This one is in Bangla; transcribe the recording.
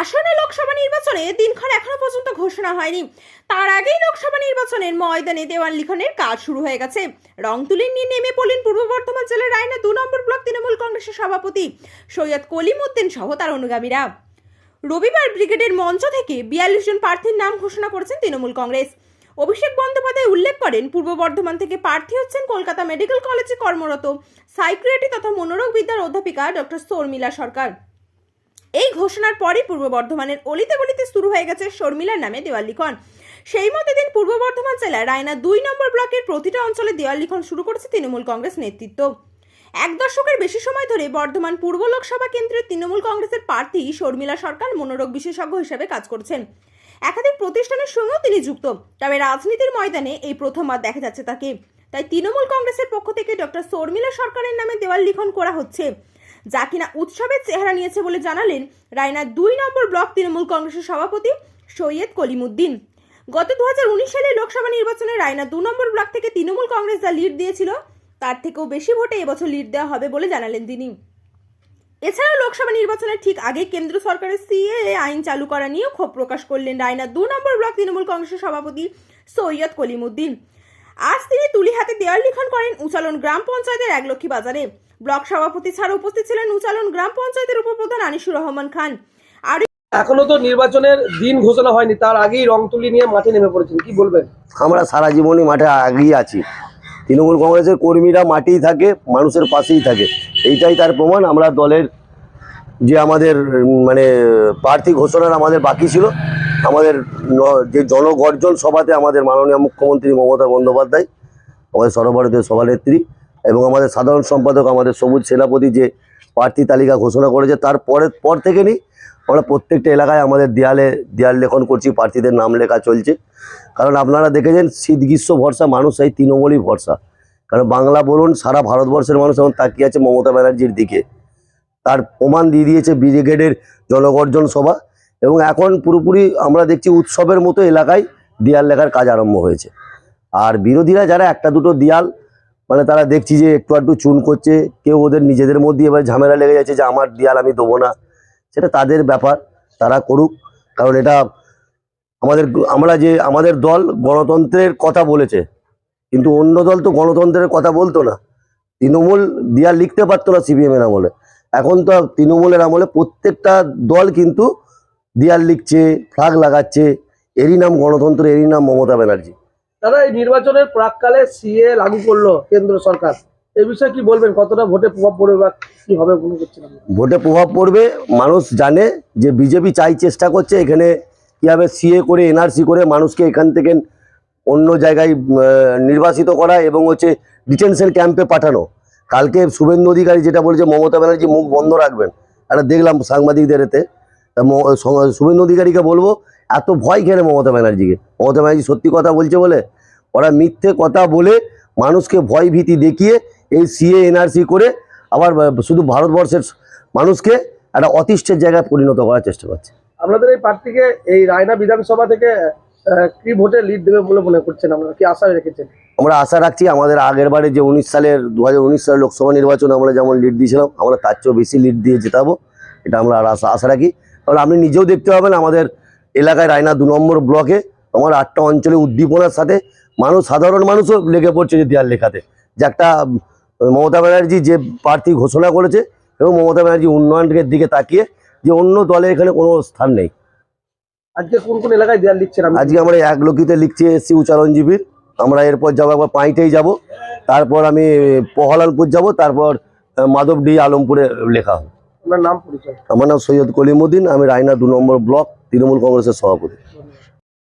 আসন্ন লোকসভা নির্বাচনে দিনক্ষণ এখনও পর্যন্ত ঘোষণা হয়নি। তার আগেই লোকসভা নির্বাচনের ময়দানে দেওয়াল লিখনের কাজ শুরু হয়ে গেছে। রং তুলি নিয়ে নেমে পড়লেন পূর্ব বর্ধমান জেলার রায়না দু নম্বর ব্লক তৃণমূল কংগ্রেসের সভাপতি সৈয়দ কলিম উদ্দিন সহ তার অনুগামীরা। রবিবার ব্রিগেডের মঞ্চ থেকে বিয়াল্লিশ জন প্রার্থীর নাম ঘোষণা করেছেন তৃণমূল কংগ্রেস। অভিষেক বন্দ্যোপাধ্যায় উল্লেখ করেন, পূর্ব বর্ধমান থেকে প্রার্থী হচ্ছেন কলকাতা মেডিকেল কলেজে কর্মরত সাইক্রিয়াটি তথা মনোরোগ বিদ্যার অধ্যাপিকা ডক্টর শর্মিলা সরকার। এই ঘোষণার পরই পূর্ব বর্ধমানের অলিতে গলিতে শুরু হয়ে গেছে শর্মিলার নামে দেওয়াল লিখন সেই মতো দিন পূর্ব বর্ধমান জেলার রায়না দুই নম্বর ব্লকের প্রতিটা অঞ্চলে দেওয়াল লিখন শুরু করেছে তৃণমূল কংগ্রেস নেতৃত্ব। এক দশকের বেশি সময় ধরে বর্ধমান পূর্ব লোকসভা কেন্দ্রের তৃণমূল কংগ্রেসের প্রার্থী শর্মিলা সরকার মনোরোগ বিশেষজ্ঞ হিসেবে কাজ করছেন। একাধিক প্রতিষ্ঠানের সঙ্গেও তিনি যুক্ত, তবে রাজনীতির ময়দানে এই প্রথমবার দেখা যাচ্ছে তাকে। তাই তৃণমূল কংগ্রেসের পক্ষ থেকে ডক্টর শর্মিলা সরকারের নামে দেওয়াল লিখন করা হচ্ছে। যা কিনা উৎসবের চেহারা নিয়েছে বলে জানালেন রায়নার দুই নম্বর ব্লক তৃণমূল কংগ্রেসের সভাপতি সৈয়দ কলিমুদ্দিন। গত দু সালে লোকসভা নির্বাচনে রায়না দু নম্বর ব্লক থেকে তৃণমূল কংগ্রেস যা লিড দিয়েছিল, তার থেকেও বেশি ভোটে এবছর লিড দেওয়া হবে বলে জানালেন তিনি। এছাড়াও লোকসভা নির্বাচনের ঠিক আগে কেন্দ্র সরকারের সিএএ আইন চালু করা নিয়েও ক্ষোভ প্রকাশ করলেন রায়না দু নম্বর ব্লক তৃণমূল কংগ্রেসের সভাপতি সৈয়দ কলিমুদ্দিন। আজ তিনি তুলি হাতে দেওয়াল লিখন করেন উচালন গ্রাম পঞ্চায়েতের একলক্ষী বাজারে ব্লক সভাপতি ছাড়া উপস্থিত ছিলেন উচালন গ্রাম পঞ্চায়েতের উপপ্রধান আনিসুর রহমান খান। আর এখনও তো নির্বাচনের দিন ঘোষণা হয়নি তার আগেই রং তুলি নিয়ে মাঠে নেমে পড়েছেন কি বলবেন? আমরা সারা জীবনই মাঠে আগেই আছি। তৃণমূল কংগ্রেসের কর্মীরা মাঠেই থাকে মানুষের পাশেই থাকে এইটাই তার প্রমাণ আমরা দলের যে আমাদের মানে প্রার্থী ঘোষণার আমাদের বাকি ছিল আমাদের যে জনগর্জন সভাতে আমাদের মাননীয় মুখ্যমন্ত্রী মমতা বন্দ্যোপাধ্যায় আমাদের সর্বভারতীয় সভানেত্রী এবং আমাদের সাধারণ সম্পাদক, আমাদের সবুজ সেনাপতি যে প্রার্থী তালিকা ঘোষণা করেছে, তার পরের, পর থেকে নিই আমরা প্রত্যেকটা এলাকায় আমাদের দেয়ালে, দেয়াল লেখন করছি, প্রার্থীদের নাম লেখা চলছে। কারণ আপনারা দেখেছেন, শীত, গ্রীষ্ম, ভরসা, মানুষ এই তৃণমূলই ভরসা। কারণ বাংলা বলুন, সারা ভারতবর্ষের মানুষ এখন তাকিয়ে আছে মমতা ব্যানার্জির দিকে। তার প্রমাণ দিয়ে দিয়েছে ব্রিগেডের জনগর্জন সভা এবং এখন পুরোপুরি আমরা দেখছি উৎসবের মতো এলাকায় দেয়াল লেখার কাজ আরম্ভ হয়েছে। আর বিরোধীরা যারা একটা দুটো দেয়াল মানে তারা দেখছি যে একটু একটু চুন করছে, কেউ ওদের নিজেদের মধ্যে এবার ঝামেলা লেগে যাচ্ছে যে আমার দেয়াল আমি দেবো না। সেটা তাদের ব্যাপার, তারা করুক। কারণ এটা আমাদের আমরা যে আমাদের দল গণতন্ত্রের কথা বলেছে, কিন্তু অন্য দল তো গণতন্ত্রের কথা বলতো না। তৃণমূল দেয়াল লিখতে পারতো না সিপিএমের আমলে। এখন তো তৃণমূলের আমলে প্রত্যেকটা দল কিন্তু দেয়াল লিখছে ফ্লাগ লাগাচ্ছে। এরই নাম গণতন্ত্র, এরই নাম মমতা ব্যানার্জি। দাদা, এই নির্বাচনের প্রাককালে সিএ লাগু করল কেন্দ্র সরকার। এই বিষয়ে কি বলবেন? কতটা ভোটে প্রভাব পড়বে বা কি হবে মনে ভোটে প্রভাব পড়বে, মানুষ জানে যে বিজেপি চাই চেষ্টা করছে, এখানে কীভাবে সিএ করে, এনআরসি করে মানুষকে এখান থেকে অন্য জায়গায় নির্বাসিত করা এবং হচ্ছে ডিটেনশন ক্যাম্পে পাঠানো। কালকে শুভেন্দু অধিকারী যেটা বলেছে, মমতা ব্যানার্জি মুখ বন্ধ রাখবেন। একটা দেখলাম সাংবাদিকদের এতে। শুভেন্দু অধিকারীকে বলব এত ভয় খেলে মমতা ব্যানার্জিকে? মমতা ব্যানার্জি সত্যি কথা বলছে বলে? ওরা মিথ্যে কথা বলে মানুষকে ভয় ভীতি দেখিয়ে এই সিএ এনআরসি করে আবার শুধু ভারতবর্ষের মানুষকে একটা অতিষ্ঠের জায়গায় পরিণত করার চেষ্টা করছে। আপনাদের এই প্রার্থীকে এই রায়না বিধানসভা থেকে কি ভোটে লিড দেবে বলে মনে করছেন আপনারা? কি আশা রেখেছেন? আমরা আশা রাখছি আমাদের আগের বারে যে উনিশ সালের দু হাজার উনিশ সালের লোকসভা নির্বাচনে আমরা যেমন লিড দিয়েছিলাম আমরা তার চেয়েও বেশি লিড দিয়ে জেতাবো এটা আমরা আর আশা আশা রাখি। কারণ আপনি নিজেও দেখতে পাবেন আমাদের এলাকায় রায়না দু নম্বর ব্লকে আমার আটটা অঞ্চলে উদ্দীপনার সাথে মানুষ সাধারণ মানুষও লেগে পড়ছে যে দেয়াল লেখাতে। যে একটা মমতা ব্যানার্জি যে প্রার্থী ঘোষণা করেছে এবং মমতা ব্যানার্জি উন্নয়নের দিকে তাকিয়ে যে অন্য দলে এখানে কোনো স্থান নেই। আজকে কোন কোন এলাকায় দেয়াল লিখছেন আজকে আমরা এক লোকিতে লিখছি এসছি উচ্চারণজীবীর আমরা এরপর যাব একবার পাঁইটেই যাব। তারপর আমি পহলালপুর যাব তারপর মাধবডি আলমপুরে লেখা হবে। আপনার নাম পরিচয়? আমার নাম সৈয়দ কলিমুদ্দিন, আমি রায়না দু নম্বর ব্লক তৃণমূল কংগ্রেসের সভাপতি।